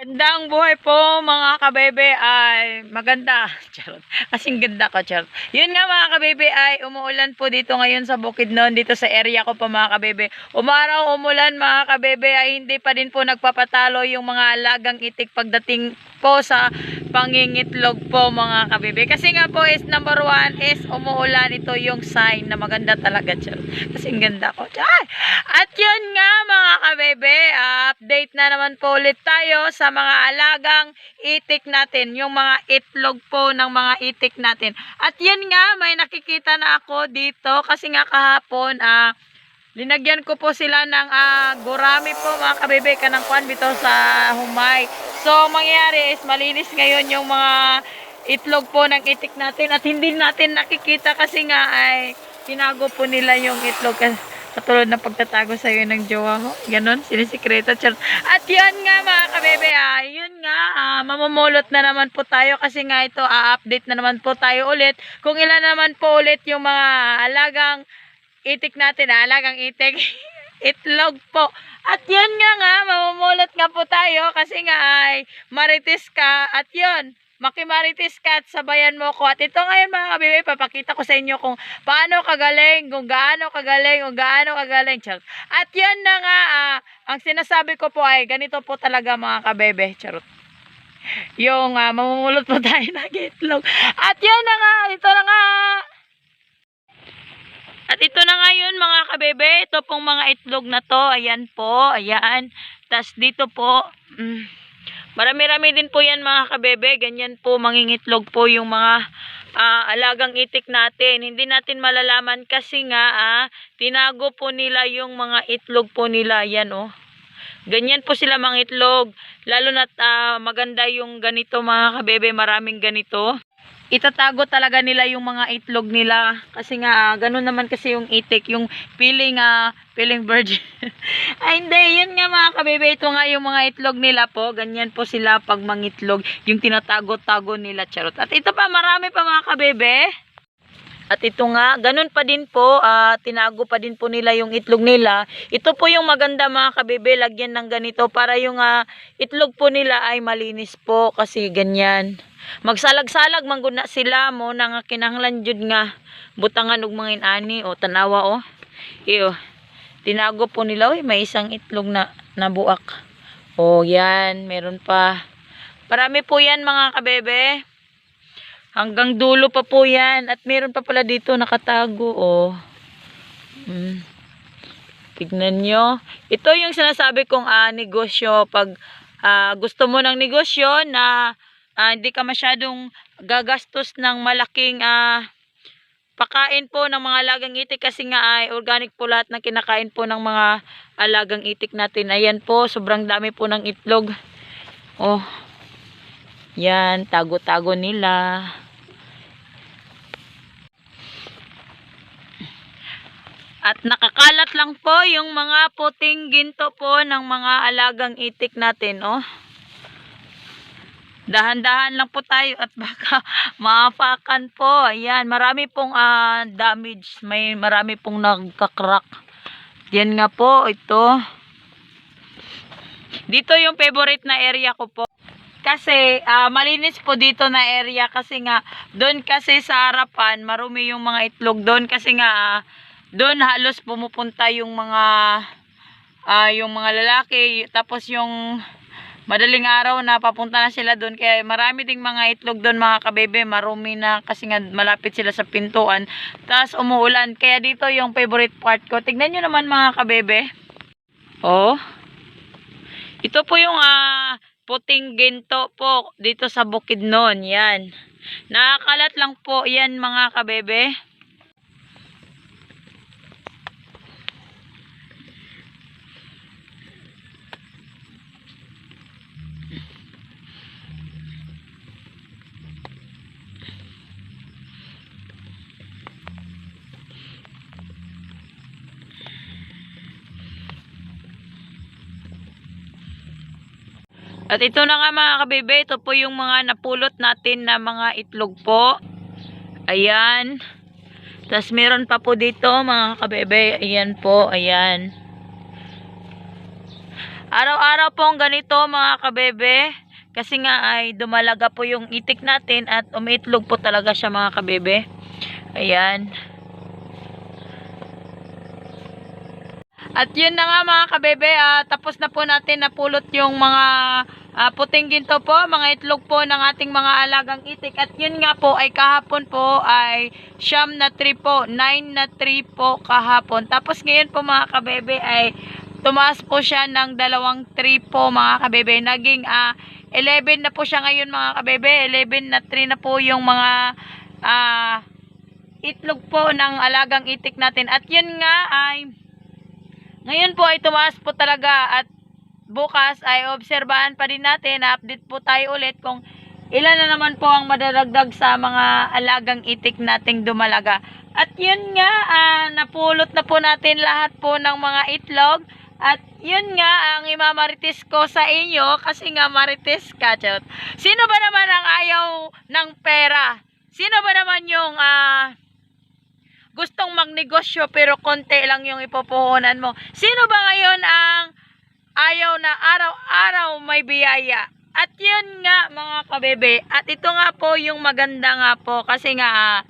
Gandang buhay po mga kabebe ay maganda. Charot. Kasing ganda ko, charot. Yun nga mga kabebe ay umuulan po dito ngayon sa Bukidnon, dito sa area ko po mga kabebe. Umaraw umulan mga kabebe ay hindi pa din po nagpapatalo yung mga alagang itik pagdating po sa pangingitlog po mga kabebe. Kasi nga po is number one is umuulan ito yung sign na maganda talaga, charot. Kasing ganda ko. Ay! At yun nga mga kabebe, ah, update na naman po ulit tayo sa mga alagang itik natin, yung mga itlog po ng mga itik natin. At yun nga, may nakikita na ako dito kasi nga kahapon, ah, linagyan ko po sila ng ah, gurami po mga kabebe ka ng kwan bito sa humay. So, ang mangyayari is malinis ngayon yung mga itlog po ng itik natin at hindi natin nakikita kasi nga ay tinago po nila yung itlog katulad ng pagtatago sa iyo ng jowa ho. Ganon, sinisikreto. At yun nga mga kabebe, ah, yun nga, ah, mamumulot na naman po tayo kasi nga ito, a-update na naman po tayo ulit. Kung ilan naman po ulit yung mga alagang itik natin, alagang itik, itlog po. At yun nga nga, mamumulot nga po tayo kasi nga ay marites ka. At yun, makimarites ka at sabayan mo ko. At ito ngayon mga kabibi, papakita ko sa inyo kung paano kagaling, kung gaano kagaling, kung gaano kagaling. Charot. At yan na nga, ah, ang sinasabi ko po ay ganito po talaga mga kabebe. Charot. Yung ah, mamumulot po tayo ng itlog. At yan na nga, ito na nga. At ito na nga yun mga kabebe, ito pong mga itlog na to, ayan po, ayan. Tapos dito po, mm, marami-rami din po yan mga kabebe, ganyan po, mangingitlog po yung mga ah, alagang itik natin. Hindi natin malalaman kasi nga, ah, tinago po nila yung mga itlog po nila, yan oh. Ganyan po sila mga itlog, lalo na maganda yung ganito mga kabebe, maraming ganito itatago talaga nila yung mga itlog nila. Kasi nga ah, ganun naman kasi yung itik yung feeling ah feeling virgin. Ay hindi yun nga mga kabebe ito nga yung mga itlog nila po. Ganyan po sila pag mangitlog yung tinatago-tago nila charot. At ito pa marami pa mga kabebe at ito nga, ganun pa din po, ah, tinago pa din po nila yung itlog nila. Ito po yung maganda mga kabebe, lagyan ng ganito para yung ah, itlog po nila ay malinis po kasi ganyan. Magsalag-salag mangguna sila mo na nga kinahanglan jud nga butangan og mga inani o tanawa o. Iyo. Tinago po nila, oy, may isang itlog na nabuak. O yan, meron pa. Marami po yan mga kabebe. Hanggang dulo pa po yan. At meron pa pala dito nakatago. Oh. Hmm. Tignan nyo. Ito yung sinasabi kong ah, negosyo. Pag ah, gusto mo ng negosyo na ah, hindi ka masyadong gagastos ng malaking ah, pakain po ng mga alagang itik kasi nga ay organic po lahat ng kinakain po ng mga alagang itik natin. Ayan po, sobrang dami po ng itlog. Oh, yan, tago-tago nila. At nakakalat lang po yung mga puting ginto po ng mga alagang itik natin, oh. Dahan-dahan lang po tayo at baka maapakan po. Ayan, marami pong ah, damage. May marami pong nagkakrack. Yan nga po, ito. Dito yung favorite na area ko po. Kasi ah, malinis po dito na area kasi nga doon kasi sa harapan marumi yung mga itlog doon kasi nga ah, doon halos pumupunta yung mga ah, yung mga lalaki tapos yung madaling araw na papunta na sila doon. Kaya marami ding mga itlog doon mga kabebe. Marumi na kasi nga malapit sila sa pintuan. Tapos umuulan. Kaya dito yung favorite part ko. Tignan nyo naman mga kabebe. Oh. Ito po yung ah, puting ginto po dito sa Bukidnon. Yan. Nakakalat lang po yan mga kabebe. At ito na nga mga kabebe, ito po yung mga napulot natin na mga itlog po. Ayan. Tapos meron pa po dito mga kabebe. Ayan po, ayan. Araw-araw pong ganito mga kabebe. Kasi nga ay dumalaga po yung itik natin at umiitlog po talaga siya mga kabebe. Ayan. At yun na nga mga kabebe, ah, tapos na po natin napulot yung mga ah, puting ginto po, mga itlog po ng ating mga alagang itik. At yun nga po ay kahapon po ay siyam na 3 po, 9 na 3 po kahapon. Tapos ngayon po mga kabebe ay tumaas po siya ng dalawang 3 po mga kabebe. Naging ah, 11 na po siya ngayon mga kabebe. 11 na 3 na po yung mga ah, itlog po ng alagang itik natin. At yun nga ay ngayon po ay tumaas po talaga at bukas ay obserbahan pa din natin, update po tayo ulit kung ilan na naman po ang madadagdag sa mga alagang itik nating dumalaga. At yun nga, ah, napulot na po natin lahat po ng mga itlog. At yun nga ang imamarites ko sa inyo kasi nga marites ka, Chot. Sino ba naman ang ayaw ng pera? Sino ba naman yung ah, gustong magnegosyo pero konti lang yung ipupuhunan mo. Sino ba ngayon ang ayaw na araw-araw may biyaya? At yun nga mga kabebe, at ito nga po yung maganda nga po kasi nga ah,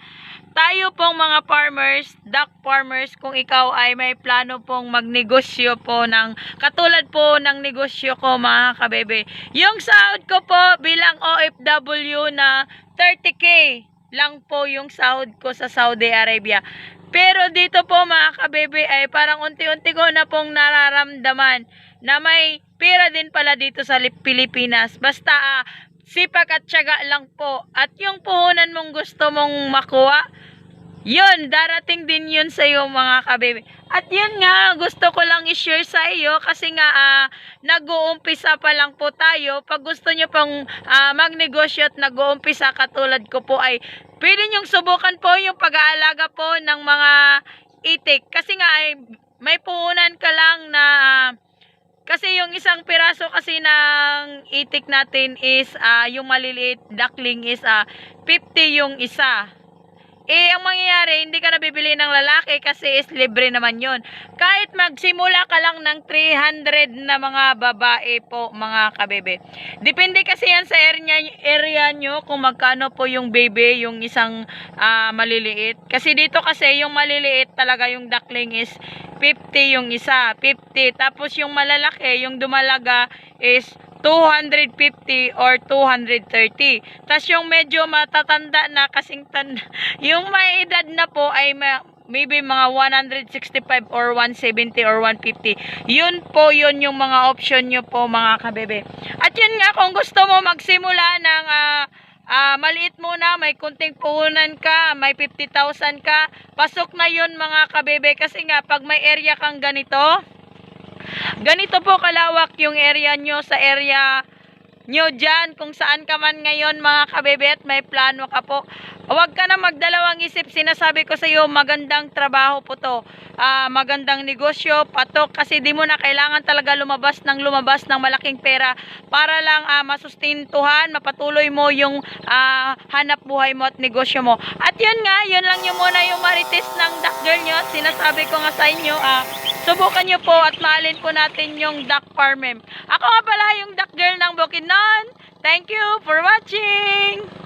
tayo pong mga farmers, duck farmers, kung ikaw ay may plano pong magnegosyo po ng, katulad po ng negosyo ko mga kabebe. Yung sahod ko po bilang OFW na 30k lang po yung sahod ko sa Saudi Arabia. Pero dito po mga kabebe ay parang unti-unti ko na pong nararamdaman na may pera din pala dito sa Lip- Pilipinas. Basta ah, sipag at tiyaga lang po. At yung puhunan mong gusto mong makuha, yun, darating din yun sa iyo mga kabebe. At yun nga, gusto ko lang i-share sa iyo kasi nga ah, nag-uumpisa pa lang po tayo. Pag gusto nyo pong ah, magnegosyo at nag-uumpisa katulad ko po ay pwede nyong subukan po yung pag-aalaga po ng mga itik. Kasi nga ay may puhunan ka lang na ah, kasi yung isang piraso kasi ng itik natin is ah, yung maliliit duckling is ah, 50 yung isa. Eh, ang mangyayari, hindi ka nabibili ng lalaki kasi is libre naman yon. Kahit magsimula ka lang ng 300 na mga babae po, mga kabebe. Depende kasi yan sa area, area nyo kung magkano po yung baby, yung isang ah, maliliit. Kasi dito kasi yung maliliit talaga yung duckling is 50 yung isa, 50. Tapos yung malalaki, yung dumalaga is 250 or 230. Tapos yung medyo matatanda na kasing tanda, yung may edad na po ay ma- maybe mga 165 or 170 or 150. Yun po yun yung mga option nyo po mga kabebe. At yun nga kung gusto mo magsimula ng ah, ah, maliit muna, may kunting puhunan ka, may 50,000 ka, pasok na yun mga kabebe kasi nga pag may area kang ganito, ganito po kalawak yung area nyo sa area nyo dyan, kung saan ka man ngayon mga kabebe at may plano ka po. Huwag ka na magdalawang isip, sinasabi ko sa iyo, magandang trabaho po to. Ah, magandang negosyo, patok, kasi di mo na kailangan talaga lumabas ng lumabas ng malaking pera para lang ah, masustintuhan, mapatuloy mo yung ah, hanap buhay mo at negosyo mo. At yun nga, yun lang yung muna yung marites ng duck girl nyo. Sinasabi ko nga sa inyo, ah, subukan nyo po at mahalin po natin yung duck farm. Ako nga pala yung duck girl ng Bukidnon. Thank you for watching!